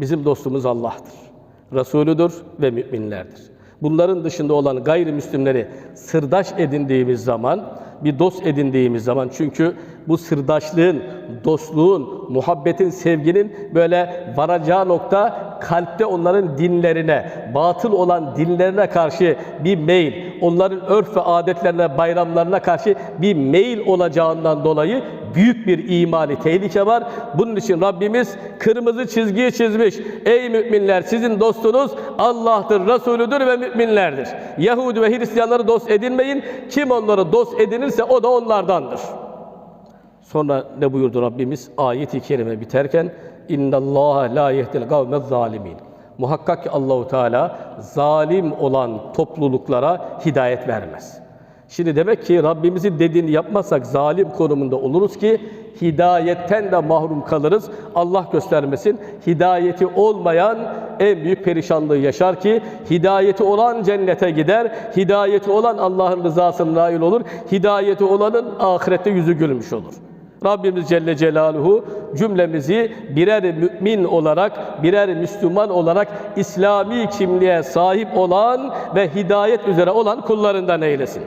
Bizim dostumuz Allah'tır. Resulüdür ve müminlerdir. Bunların dışında olan gayrimüslimleri sırdaş edindiğimiz zaman, bir dost edindiğimiz zaman çünkü bu sırdaşlığın, dostluğun, muhabbetin, sevginin böyle varacağı nokta kalpte onların dinlerine, batıl olan dinlerine karşı bir meyil, onların örf ve adetlerine, bayramlarına karşı bir meyil olacağından dolayı büyük bir imani tehlike var. Bunun için Rabbimiz kırmızı çizgiyi çizmiş. Ey müminler sizin dostunuz Allah'tır, Resulüdür ve müminlerdir. Yahudi ve Hristiyanları dost edinmeyin. Kim onları dost edinirse o da onlardandır. Sonra ne buyurdu Rabbimiz? Ayet-i kerime biterken اِنَّ اللّٰهَ لَا يَهْدِ الْقَوْمَ الظَّالِمِينَ Muhakkak ki Allahu Teala zalim olan topluluklara hidayet vermez. Şimdi demek ki Rabbimizin dediğini yapmazsak zalim konumunda oluruz ki hidayetten de mahrum kalırız. Allah göstermesin. Hidayeti olmayan en büyük perişanlığı yaşar ki hidayeti olan cennete gider. Hidayeti olan Allah'ın rızasına nail olur. Hidayeti olanın ahirette yüzü gülmüş olur. Rabbimiz Celle Celaluhu cümlemizi birer mümin olarak, birer Müslüman olarak İslami kimliğe sahip olan ve hidayet üzere olan kullarından eylesin.